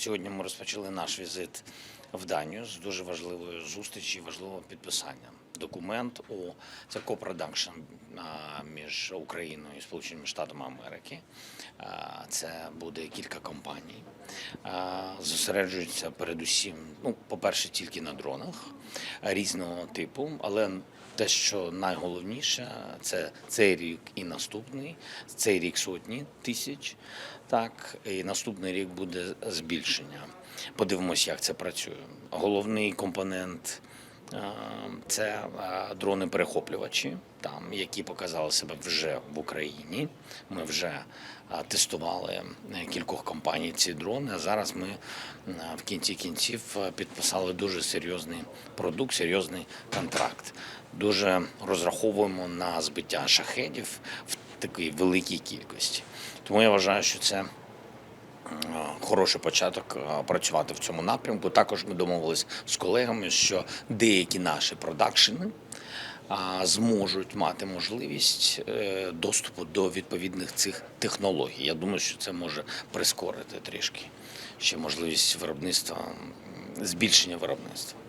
Сьогодні ми розпочали наш візит в Данію з дуже важливої зустрічі, важливого підписання. Документ у це копродакшн між Україною і Сполученими Штатами Америки. Це буде кілька компаній. Зосереджуються передусім, ну, по-перше, тільки на дронах різного типу, але те, що найголовніше, це цей рік і наступний. Цей рік сотні тисяч, так і наступний рік буде збільшення. Подивимось, як це працює. Головний компонент це е, дрони-перехоплювачі, там які показали себе вже в Україні. Ми вже е, тестували е, кількох компаній ці дрони. А зараз ми е, в кінці кінців е, підписали дуже серйозний продукт, серйозний контракт. Дуже розраховуємо на збиття шахедів в такій великій кількості. Тому я вважаю, що це е, хороший початок е, працювати в цьому напрямку. Також ми домовились з колегами, що деякі наші продакшени зможуть мати можливість е, доступу до відповідних цих технологій. Я думаю, що це може прискорити трішки ще можливість виробництва, збільшення виробництва.